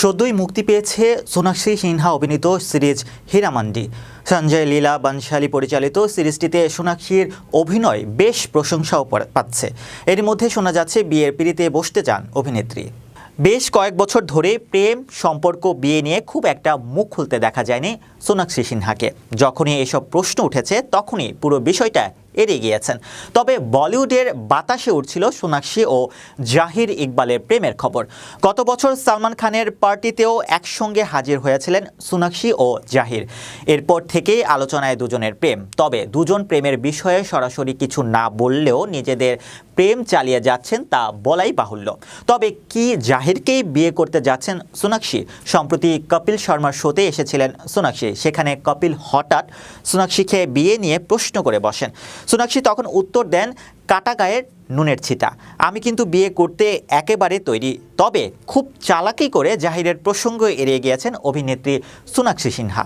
সদ্যই মুক্তি পেয়েছে সোনাক্ষী সিনহা অভিনীত সিরিজ হীরামান্ডি। সঞ্জয় লীলা, বানশালী পরিচালিত সিরিজটিতে সোনাক্ষীর অভিনয় বেশ প্রশংসাও পাচ্ছে। এর মধ্যে শোনা যাচ্ছে বিয়ের পিড়িতে বসতে চান অভিনেত্রী। বেশ কয়েক বছর ধরে প্রেম, সম্পর্ক, বিয়ে নিয়ে খুব একটা মুখ খুলতে দেখা যায়নি সোনাক্ষী সিনহাকে। যখনই এসব প্রশ্ন উঠেছে, তখনই পুরো বিষয়টা এড়িয়ে গিয়েছেন। তবে বলিউডের বাতাসে উঠছিল সোনাক্ষী ও জাহির ইকবালের প্রেমের খবর। গত বছর সালমান খানের পার্টিতেও একসঙ্গে হাজির হয়েছিলেন সোনাক্ষী ও জাহির। এরপর থেকেই আলোচনায় দুজনের প্রেম। তবে দুজন প্রেমের বিষয়ে সরাসরি কিছু না বললেও নিজেদের প্রেম চালিয়ে যাচ্ছেন তা বলাই বাহুল্য। তবে কি জাহিরকেই বিয়ে করতে যাচ্ছেন সোনাক্ষী? সম্প্রতি কপিল শর্মার শোতে এসেছিলেন সোনাক্ষী। সেখানে কপিল হঠাৎ সোনাক্ষীকে বিয়ে নিয়ে প্রশ্ন করে বসেন। সোনাক্ষী তখন উত্তর দেন কাটা গায়ের নুনের ছিটা। আমি কিন্তু বিয়ে করতে একেবারে তৈরি। তবে খুব চালাকি করে জাহিরের প্রসঙ্গ এড়িয়ে গিয়েছেন অভিনেত্রী সোনাক্ষী সিনহা।